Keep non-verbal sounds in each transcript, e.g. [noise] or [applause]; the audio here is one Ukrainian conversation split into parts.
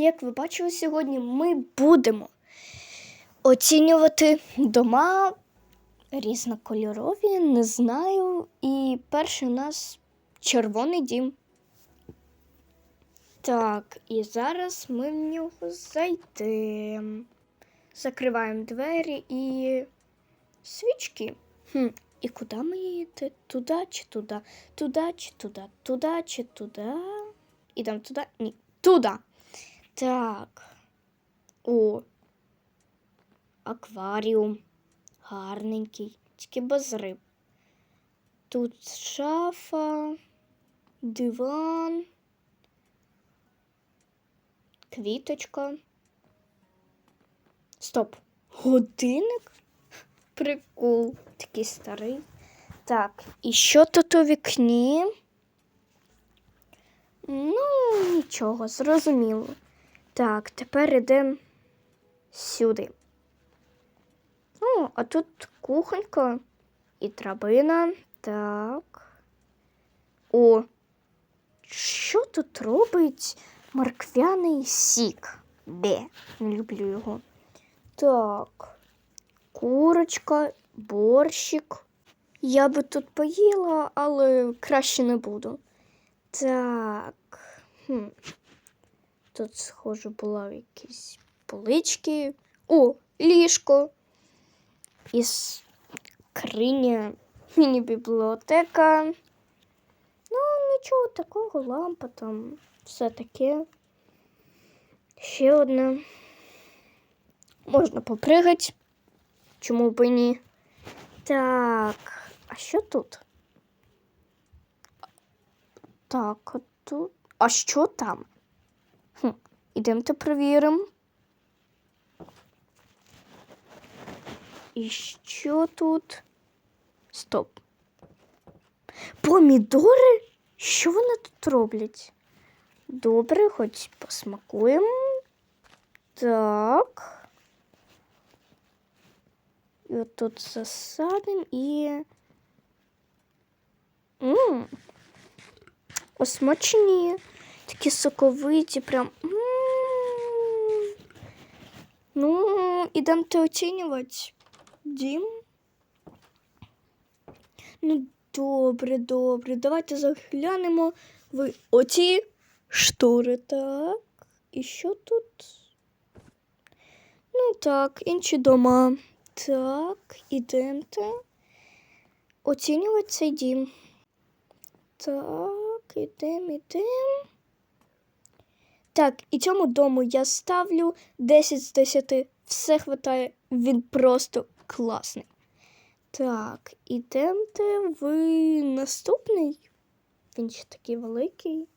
Як ви бачили сьогодні, ми будемо оцінювати дома різнокольорові, не знаю. І перший у нас червоний дім. Так, і зараз ми в нього зайдемо. Закриваємо двері і свічки. Хм. І куди ми їдемо? Туди чи туди? Туди чи туди? Туди чи туди? Ідемо туди? Ні. Туди. Так. О. Акваріум. Гарненький. Тільки без риб. Тут шафа, диван, квіточка. Стоп. Годинник? Прикол. Такий старий. Так, і що тут у вікні? Ну, нічого, зрозуміло. Так, тепер йдемо сюди. О, а тут кухонька і драбина. Так. О, що тут робить морквяний сік? Бе, не люблю його. Так, курочка, борщик. Я би тут поїла, але краще не буду. Так. Хм. Тут, схоже, була якісь полички. О, ліжко. І скриня, міні-бібліотека. Ну, нічого такого, лампа там, все таке. Ще одна. Можна попригати. Чому б і ні? Так, а що тут? Так, а тут. А що там? Хм, ідемте перевіримо. І що тут? Стоп. Помідори? Що вони тут роблять? Добре, хоч посмакуємо. Так. І от тут засадимо і. Ммм. Осмачні. Такі соковиті, прям. Ну, ідемте оцінювати. Дім. Ну, добре, добре. Давайте заглянемо в оці штори. Так. І що тут? Ну так, інші дома. Так, ідемте. Оцінювати цей дім. Так, ідемо, ідемо. Так, і цьому дому я ставлю 10 з 10. Все хватає, він просто класний. Так, ідемте в наступний. Він ще такий великий.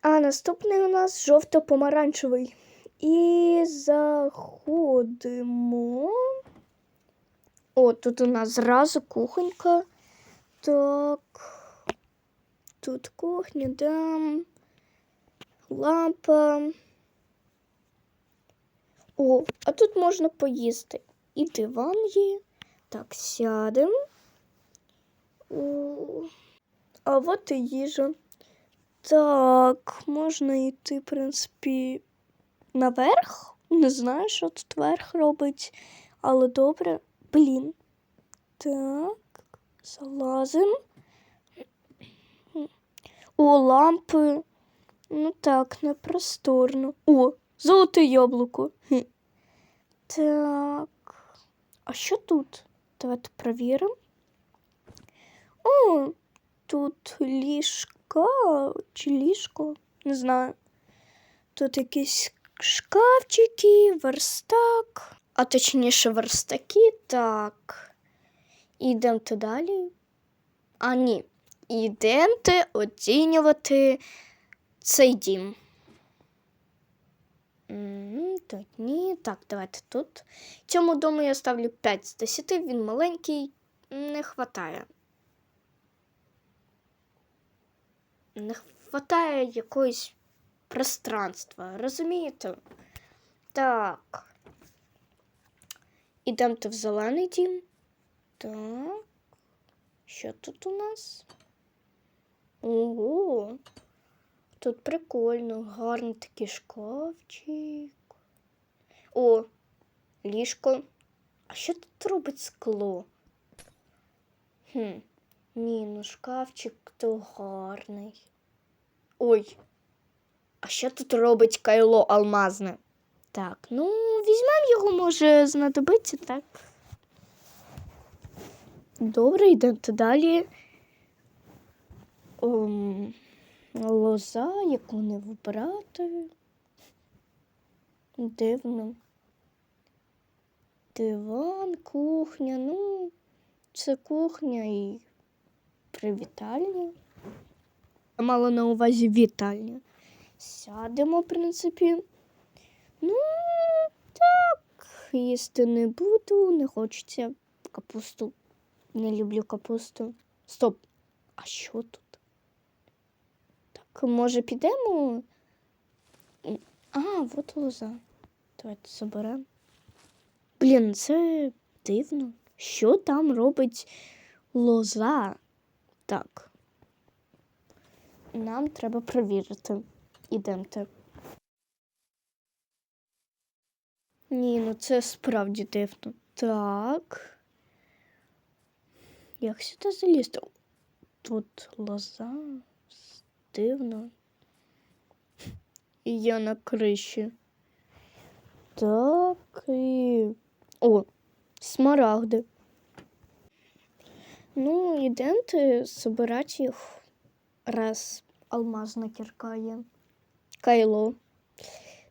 А наступний у нас жовто-помаранчевий. І заходимо. О, тут у нас зразу кухонька. Так. Тут кухня, да. Лампа. О, а тут можна поїсти. І диван є. Так, сядемо. А от і їжа. Так, можна йти, в принципі, наверх. Не знаю, що тут верх робить, але добре. Блін. Так, залазимо. О, лампи. Ну так, не просторно. О, золоте яблуко. Хм. Так. А що тут? Давайте перевіримо. О, тут ліжка чи ліжко, не знаю. Тут якісь шкафчики, верстак, а точніше верстаки. Так. Ідемте далі. А ні. Ідемте оцінювати цей дім. Тут ні. Так, давайте тут. Цьому дому я ставлю 5 з 10, він маленький, не хватає. Не хватає якогось пространства, розумієте? Так. Ідемте в зелений дім. Так. Що тут у нас? Ого. Тут прикольно, гарний такий шкафчик. О, ліжко. А що тут робить скло? Хм, ні, ну шкафчик то гарний. Ой, а що тут робить кайло алмазне? Так, ну, візьмемо його, може, знадобиться, так. Добре, йдемо далі. Ом, лоза, яку не вбрати. Дивно. Диван, кухня, ну, це кухня і привітальня. Я мала на увазі вітальня. Сядемо, в принципі. Ну, так, їсти не буду, не хочеться капусту. Не люблю капусту. Стоп. А що тут? Може, підемо? А, от лоза. Давайте заберемо. Блін, це дивно. Що там робить лоза? Так. Нам треба перевірити. Ідемте. Ні, ну це справді дивно. Так. Як сюди залізти? Тут лоза. Дивно. І я на криші. Так і. О, смарагди. Ну, ідемте збирати їх раз алмазна кірка є. Кайло.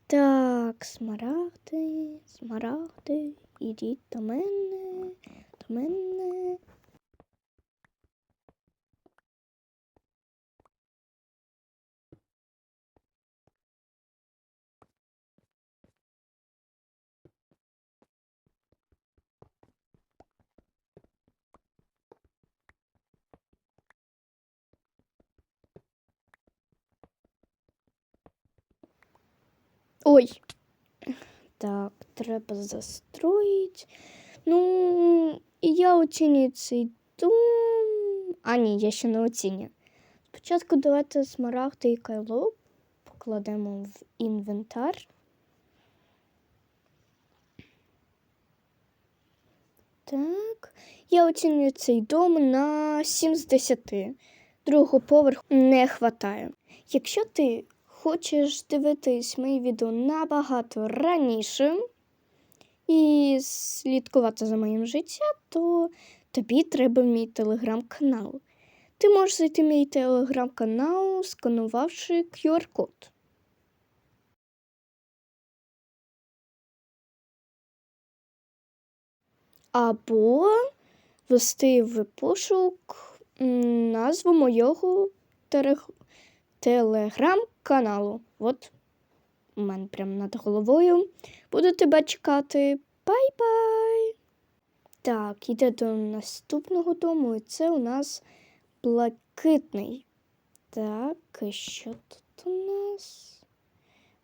Так, смарагди, смарагди. Ідіть до мене, до мене. Ой. Так, треба застроїть. Ну, і я оцінюю цей дом. А, ні, я ще не оцінюю. Спочатку давайте смарагди і кайло покладемо в інвентар. Так, я оцінюю цей дом на 7 з 10. Другого поверху не вистачає. Якщо ти хочеш дивитись мої відео набагато раніше і слідкувати за моїм життям, то тобі треба мій телеграм-канал. Ти можеш зайти в мій телеграм-канал, сканувавши QR-код. Або ввести в пошук назву моєго терег- телеграм-каналу. От у мене прямо над головою. Буду тебе чекати. Бай-бай! Так, іде до наступного дому, і це у нас блакитний. Так, і що тут у нас?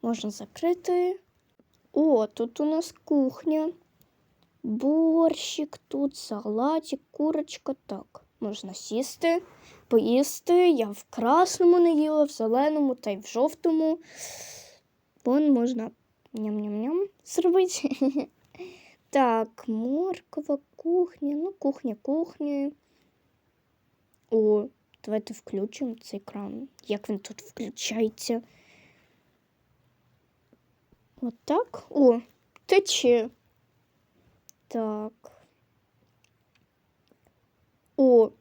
Можна закрити. О, тут у нас кухня. Борщик, тут салатик, курочка. Так, можна сісти, поїсти. Я в красному не їла, в зеленому та й в жовтому. Вон можна ням-ням-ням зробити. [laughs] Так, морква, кухня, ну, кухня, кухня. О, давайте включимо цей кран. Як він тут включається? Отак. О, тече. Так. О,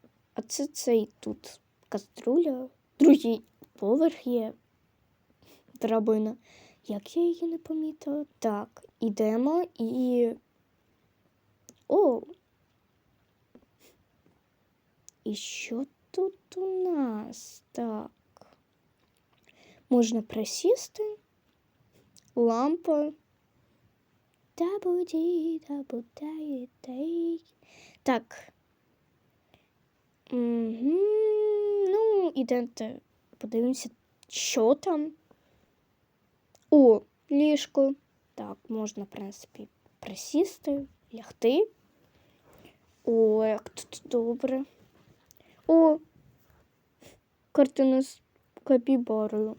а це цей тут каструля. Другий поверх є драбина. Як я її не помітила? Так, ідемо і. О! І що тут у нас? Так. Можна присісти. Лампа. Дабуді, дабудай, дай. Так. Ну, ідемте, подивимося, що там. О, ліжко. Так, можна, в принципі, присісти, лягти. О, як тут добре. О, картина з капібарою.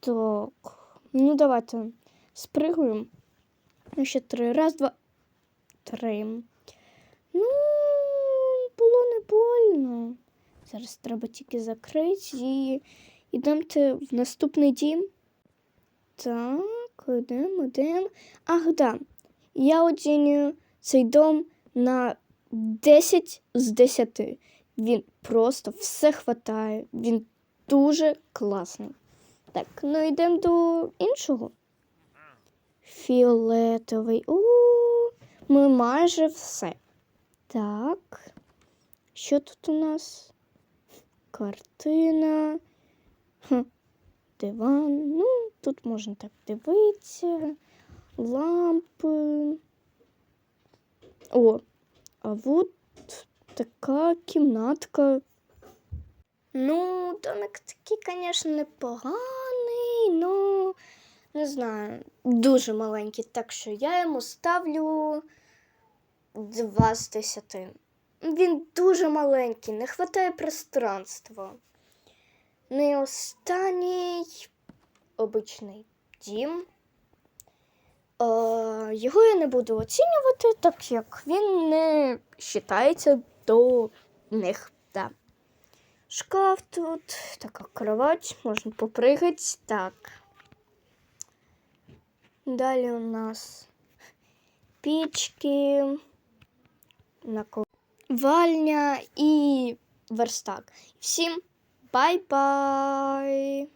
Так. Ну, давайте спригуємо. Ну, ще три. Раз, два, три. Ну. Зараз треба тільки закрити і йдемте в наступний дім. Так, йдемо, йдемо. Ах, да. Я оцінюю цей дом на 10 з 10. Він просто все хватає. Він дуже класний. Так, ну йдемо до іншого. Фіолетовий. У, ми майже все. Так. Що тут у нас? Картина. Диван. Ну, тут можна так дивитися. Лампи. О, а от така кімнатка. Ну, домик такий, звісно, непоганий, ну, не знаю, дуже маленький, так що я йому ставлю 2 з 10. Він дуже маленький, не вистачає пространства. І останній обичний дім. Е, його я не буду оцінювати, так як він не вважається до них. Да. Шкаф тут, така кровать, можна попригати. Так. Далі у нас пічки, наковальня і верстак. Всім бай-бай!